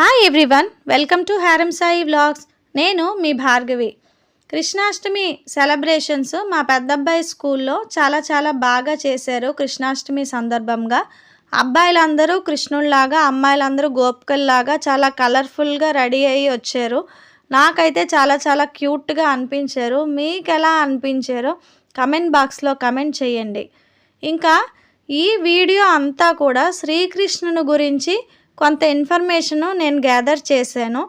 Hi everyone welcome to Haram Sai vlogs నేను మీ Bhargavi. Krishnashtami celebrations మా పెద్దబ్బాయి స్కూల్లో చాలా చాలా బాగా చేశారు కృష్ణాష్టమి సందర్భంగా. అబ్బాయిలందరూ కృష్ణుల్లాగా అమ్మాయిలందరూ గోపికల్లాగా చాలా కలర్ఫుల్గా రెడీ అయ్యి వచ్చారు. నాకైతే చాలా చాలా క్యూట్గా అనిపించారు. మీకు ఎలా అనిపించారో కమెంట్ బాక్స్లో కమెంట్ చేయండి. ఇంకా ఈ వీడియో అంతా కూడా శ్రీకృష్ణుని గురించి కొంత ఇన్ఫర్మేషను నేను గ్యాదర్ చేశాను.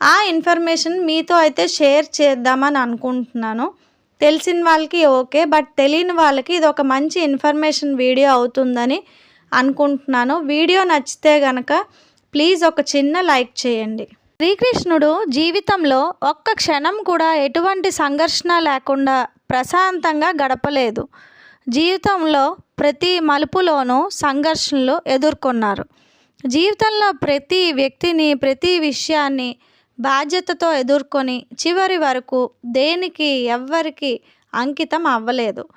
ఆ ఇన్ఫర్మేషన్ మీతో అయితే షేర్ చేద్దామని అనుకుంటున్నాను. తెలిసిన వాళ్ళకి ఓకే బట్ తెలియని వాళ్ళకి ఇది ఒక మంచి ఇన్ఫర్మేషన్ వీడియో అవుతుందని అనుకుంటున్నాను. వీడియో నచ్చితే గనక ప్లీజ్ ఒక చిన్న లైక్ చేయండి. శ్రీకృష్ణుడు జీవితంలో ఒక్క క్షణం కూడా ఎటువంటి సంఘర్షణ లేకుండా ప్రశాంతంగా గడపలేదు. జీవితంలో ప్రతి మలుపులోనూ సంఘర్షణలు ఎదుర్కొన్నారు. జీవితంలో ప్రతి వ్యక్తిని ప్రతి విషయాన్ని బాధ్యతతో ఎదుర్కొని చివరి వరకు దేనికి ఎవ్వరికి అంకితం అవ్వలేదు.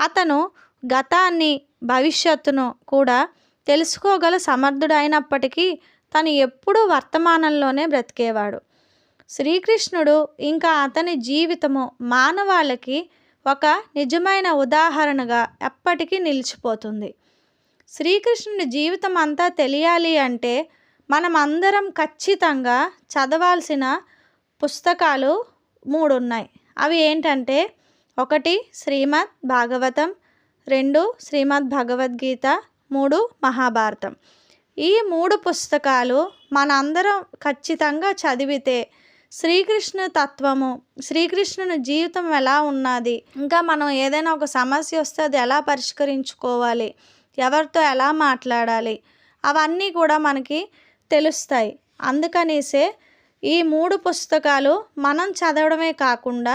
అతను గతాన్ని భవిష్యత్తును కూడా తెలుసుకోగల సమర్థుడైనప్పటికీ తను ఎప్పుడూ వర్తమానంలోనే బ్రతికేవాడు. శ్రీకృష్ణుడు ఇంకా అతని జీవితము మానవాళికి ఒక నిజమైన ఉదాహరణగా ఎప్పటికీ నిలిచిపోతుంది. శ్రీకృష్ణుని జీవితం అంతా తెలియాలి అంటే మనం అందరం ఖచ్చితంగా చదవాల్సిన పుస్తకాలు మూడు ఉన్నాయి అవి ఏంటంటే ఒకటి శ్రీమద్ భాగవతం రెండు శ్రీమద్ భగవద్గీత మూడు మహాభారతం. ఈ మూడు పుస్తకాలు మనందరం ఖచ్చితంగా చదివితే శ్రీకృష్ణ తత్వము శ్రీకృష్ణుని జీవితం ఎలా ఉన్నది ఇంకా మనం ఏదైనా ఒక సమస్య వస్తే అది ఎలా పరిష్కరించుకోవాలి ఎవరితో ఎలా మాట్లాడాలి? అవన్నీ కూడా మనకి తెలుస్తాయి. అందుకనేసే ఈ మూడు పుస్తకాలు మనం చదవడమే కాకుండా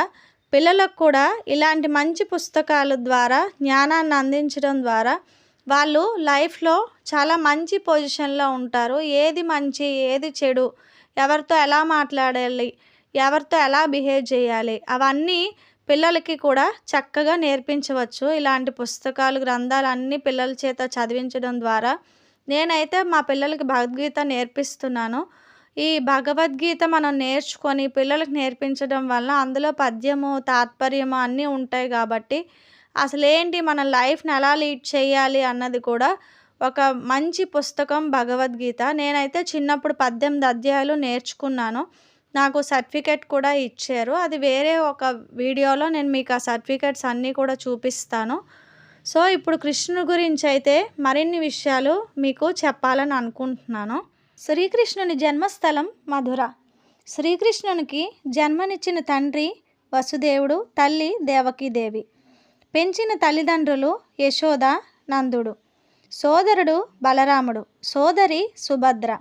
పిల్లలకు కూడా ఇలాంటి మంచి పుస్తకాల ద్వారా జ్ఞానాన్ని అందించడం ద్వారా వాళ్ళు లైఫ్లో చాలా మంచి పొజిషన్లో ఉంటారు. ఏది మంచి ఏది చెడు ఎవరితో ఎలా మాట్లాడాలి ఎవరితో ఎలా బిహేవ్ చేయాలి అవన్నీ పిల్లలకి కూడా చక్కగా నేర్పించవచ్చు. ఇలాంటి పుస్తకాలు గ్రంథాలు అన్నీ పిల్లల చేత చదివించడం ద్వారా నేనైతే మా పిల్లలకి భగవద్గీత నేర్పిస్తున్నాను. ఈ భగవద్గీత మనం నేర్చుకొని పిల్లలకు నేర్పించడం వల్ల అందులో పద్యము తాత్పర్యము అన్నీ ఉంటాయి కాబట్టి అసలు ఏంటి మన లైఫ్ని ఎలా లీడ్ చేయాలి అన్నది కూడా ఒక మంచి పుస్తకం భగవద్గీత. నేనైతే చిన్నప్పుడు పద్దెనిమిది అధ్యాయాలు నేర్చుకున్నాను. నాకు సర్టిఫికెట్ కూడా ఇచ్చారు. అది వేరే ఒక వీడియోలో నేను మీకు ఆ సర్టిఫికెట్స్ అన్నీ కూడా చూపిస్తాను. సో ఇప్పుడు కృష్ణుడి గురించి అయితే మరిన్ని విషయాలు మీకు చెప్పాలని అనుకుంటున్నాను. శ్రీకృష్ణుని జన్మస్థలం మధుర. శ్రీకృష్ణునికి జన్మనిచ్చిన తండ్రి వసుదేవుడు తల్లి దేవకీదేవి. పెంచిన తల్లిదండ్రులు యశోద నందుడు. సోదరుడు బలరాముడు. సోదరి సుభద్ర.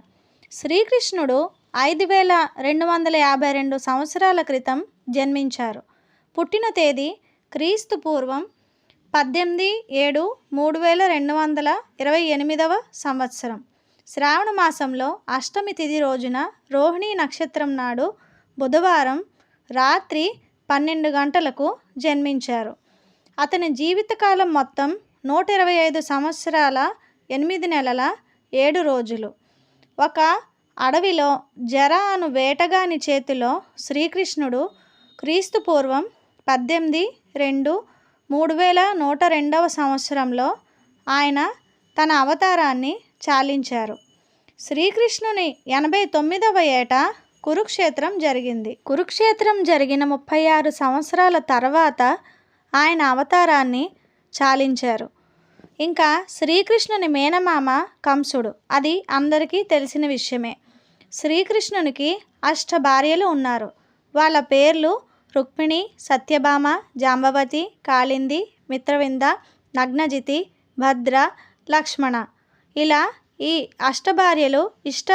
శ్రీకృష్ణుడు ఐదు వేల రెండు వందల యాభై రెండు సంవత్సరాల క్రితం జన్మించారు. పుట్టిన తేదీ క్రీస్తు పూర్వం పద్దెనిమిది ఏడు మూడు వేల రెండు వందల ఇరవై ఎనిమిదవ సంవత్సరం. శ్రావణ మాసంలో అష్టమి తిథి రోజున రోహిణీ నక్షత్రం నాడు బుధవారం రాత్రి పన్నెండు గంటలకు జన్మించారు. అతని జీవితకాలం మొత్తం నూట ఇరవై ఐదు సంవత్సరాల ఎనిమిది నెలల ఏడు రోజులు. ఒక అడవిలో జర అను వేటగాని చేతిలో శ్రీకృష్ణుడు క్రీస్తు పూర్వం పద్దెనిమిది రెండు మూడు వేల నూట రెండవ సంవత్సరంలో ఆయన తన అవతారాన్ని చాలించారు. శ్రీకృష్ణుని ఎనభై తొమ్మిదవ ఏట కురుక్షేత్రం జరిగింది. కురుక్షేత్రం జరిగిన ముప్పై ఆరు సంవత్సరాల తర్వాత ఆయన అవతారాన్ని చాలించారు. ఇంకా శ్రీకృష్ణుని మేనమామ కంసుడు అది అందరికీ తెలిసిన విషయమే. శ్రీకృష్ణునికి అష్ట భార్యలు ఉన్నారు. వాళ్ళ పేర్లు రుక్మిణి సత్యభామ జాంబవతి కాళింది మిత్రవింద నగ్నజితి భద్ర లక్ష్మణ. ఇలా ఈ అష్టభార్యలు ఇష్ట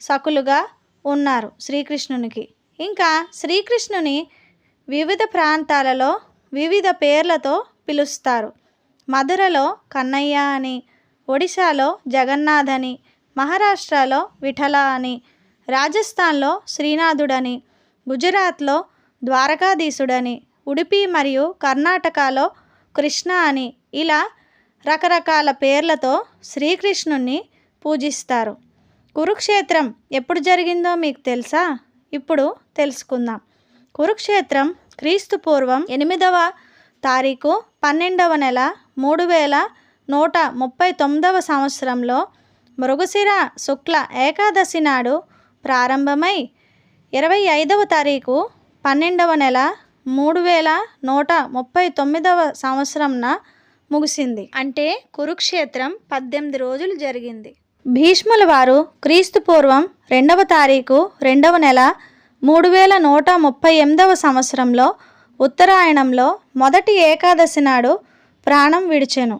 సకులుగా ఉన్నారు శ్రీకృష్ణునికి. ఇంకా శ్రీకృష్ణుని వివిధ ప్రాంతాలలో వివిధ పేర్లతో పిలుస్తారు. మధురలో కన్నయ్య అని ఒడిశాలో జగన్నాథ్ అని మహారాష్ట్రలో విఠల అని రాజస్థాన్లో శ్రీనాథుడని గుజరాత్లో ద్వారకాధీశుడని ఉడిపి మరియు కర్ణాటకలో కృష్ణ అని ఇలా రకరకాల పేర్లతో శ్రీకృష్ణుణ్ణి పూజిస్తారు. కురుక్షేత్రం ఎప్పుడు జరిగిందో మీకు తెలుసా? ఇప్పుడు తెలుసుకుందాం. కురుక్షేత్రం క్రీస్తు పూర్వం ఎనిమిదవ తారీఖు పన్నెండవ నెల మూడు వేల నూట ముప్పై తొమ్మిదవ సంవత్సరంలో మృగశిర శుక్ల ఏకాదశి నాడు ప్రారంభమై ఇరవై ఐదవ తారీఖు పన్నెండవ నెల మూడు వేల నూట ముప్పై తొమ్మిదవ సంవత్సరంన ముగిసింది. అంటే కురుక్షేత్రం పద్దెనిమిది రోజులు జరిగింది. భీష్ముల వారు క్రీస్తు పూర్వం రెండవ తారీఖు రెండవ నెల మూడు వేల నూట ముప్పై ఎనిమిదవ సంవత్సరంలో ఉత్తరాయణంలో మొదటి ఏకాదశి నాడు ప్రాణం విడిచెను.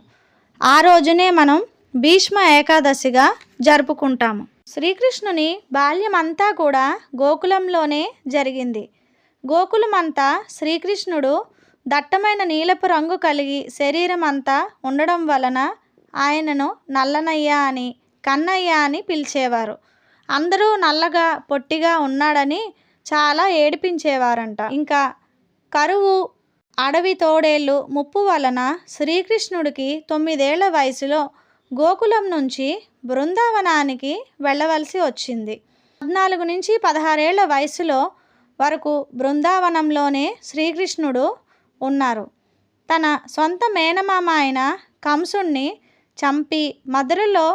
ఆ రోజునే మనం భీష్మ ఏకాదశిగా జరుపుకుంటాము. శ్రీకృష్ణుని బాల్యమంతా కూడా గోకులంలోనే జరిగింది. గోకులమంతా శ్రీకృష్ణుడు దట్టమైన నీలపు రంగు కలిగి శరీరం అంతా ఉండడం వలన ఆయనను నల్లనయ్య అని కన్నయ్య అని పిలిచేవారు. అందరూ నల్లగా పొట్టిగా ఉన్నాడని చాలా ఏడిపించేవారంట. ఇంకా కరువు అడవి తోడేళ్ళు ముప్పు వలన శ్రీకృష్ణుడికి తొమ్మిదేళ్ళ వయసులో గోకులం నుంచి బృందావనానికి వెళ్ళవలసి వచ్చింది. పద్నాలుగు నుంచి పదహారేళ్ళ వయసులో వరకు బృందావనంలోనే శ్రీకృష్ణుడు ఉన్నారు. తన సొంత మేనమామ అయిన కంసుణ్ణి చంపి మధురలో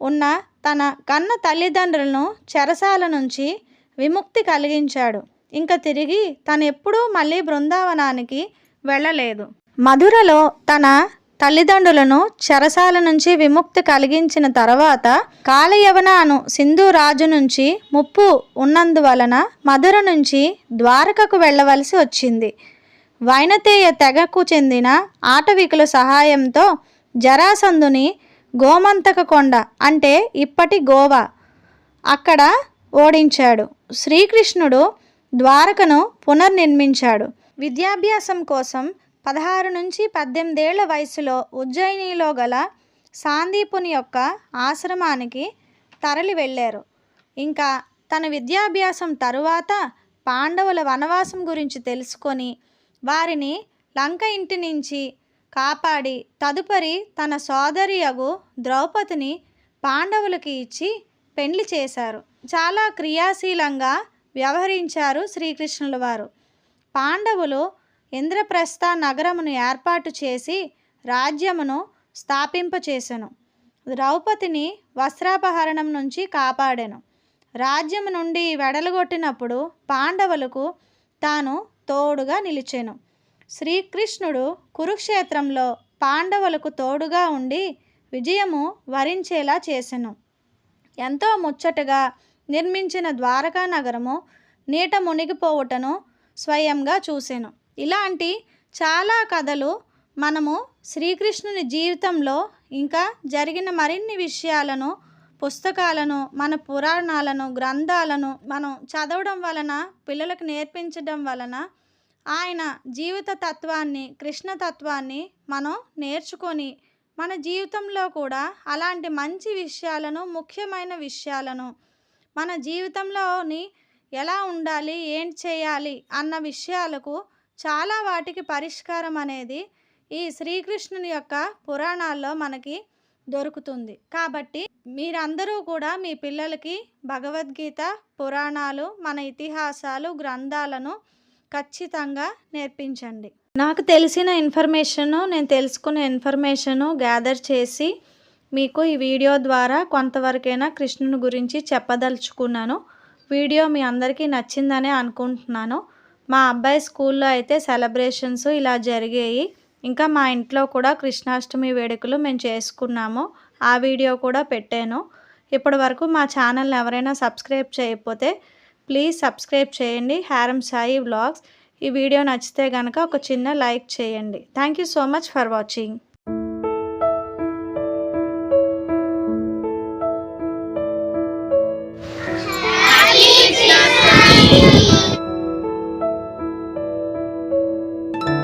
ఉన్న తన కన్న తల్లిదండ్రులను చెరసాల నుంచి విముక్తి కలిగించాడు. ఇంకా తిరిగి తను ఎప్పుడూ మళ్ళీ బృందావనానికి వెళ్ళలేదు. మధురలో తన తల్లిదండ్రులను చెరసాల నుంచి విముక్తి కలిగించిన తర్వాత కాలయవన అను సింధు రాజు నుంచి ముప్పు ఉన్నందువలన మధుర నుంచి ద్వారకకు వెళ్ళవలసి వచ్చింది. వైనతేయ తెగకు చెందిన ఆటవికుల సహాయంతో జరాసంధుని గోమంతక కొండ అంటే ఇప్పటి గోవా అక్కడ ఓడించాడు. శ్రీకృష్ణుడు ద్వారకను పునర్నిర్మించాడు. విద్యాభ్యాసం కోసం పదహారు నుంచి పద్దెనిమిదేళ్ళ వయసులో ఉజ్జయినిలో గల సాందీపుని యొక్క ఆశ్రమానికి తరలి వెళ్ళారు. ఇంకా తన విద్యాభ్యాసం తరువాత పాండవుల వనవాసం గురించి తెలుసుకొని వారిని లంక ఇంటి నుంచి కాపాడి తదుపరి తన సోదరియగు ద్రౌపదిని పాండవులకి ఇచ్చి పెండ్లి చేశారు. చాలా క్రియాశీలంగా వ్యవహరించారు శ్రీకృష్ణుల వారు. పాండవులు ఇంద్రప్రస్థ నగరమును ఏర్పాటు చేసి రాజ్యమును స్థాపింపచేసెను. ద్రౌపదిని వస్త్రాపహరణం నుంచి కాపాడెను. రాజ్యము నుండి వెడలగొట్టినప్పుడు పాండవులకు తాను తోడుగా నిలిచెను. శ్రీకృష్ణుడు కురుక్షేత్రంలో పాండవులకు తోడుగా ఉండి విజయము వరించేలా చేసెను. ఎంతో ముచ్చటగా నిర్మించిన ద్వారకా నగరము నీట మునిగిపోవుటను స్వయంగా చూసెను. ఇలాంటి చాలా కథలు మనము శ్రీకృష్ణుని జీవితంలో ఇంకా జరిగిన మరిన్ని విషయాలను పుస్తకాలను మన పురాణాలను గ్రంథాలను మనం చదవడం వలన పిల్లలకు నేర్పించడం వలన ఆయన జీవిత తత్వాన్ని కృష్ణ తత్వాన్ని మనం నేర్చుకొని మన జీవితంలో కూడా అలాంటి మంచి విషయాలను ముఖ్యమైన విషయాలను మన జీవితంలోని ఎలా ఉండాలి ఏం చేయాలి అన్న విషయాలకు చాలా వాటికి పరిష్కారం అనేది ఈ శ్రీకృష్ణుని యొక్క పురాణాల్లో మనకి దొరుకుతుంది. కాబట్టి మీరందరూ కూడా మీ పిల్లలకి భగవద్గీత పురాణాలు మన ఇతిహాసాలు గ్రంథాలను ఖచ్చితంగా నేర్పించండి. నాకు తెలిసిన ఇన్ఫర్మేషను నేను తెలుసుకున్న ఇన్ఫర్మేషను గ్యాదర్ చేసి మీకు ఈ వీడియో ద్వారా కొంతవరకైనా కృష్ణుని గురించి చెప్పదలుచుకున్నాను. వీడియో మీ అందరికీ నచ్చిందనే అనుకుంటున్నాను. మా అబ్బాయి స్కూల్లో అయితే సెలబ్రేషన్స్ ఇలా జరిగాయి. ఇంకా మా ఇంట్లో కూడా కృష్ణాష్టమి వేడుకలు మేము చేసుకున్నాము. ఆ వీడియో కూడా పెట్టాను. ఇప్పటి వరకు మా ఛానల్ని ఎవరైనా సబ్స్క్రైబ్ చేయకపోతే ప్లీజ్ సబ్స్క్రైబ్ చేయండి. హ్యారం సాయి వ్లాగ్స్. ఈ వీడియో నచ్చితే కనుక ఒక చిన్న లైక్ చేయండి. Thank you so much for watching.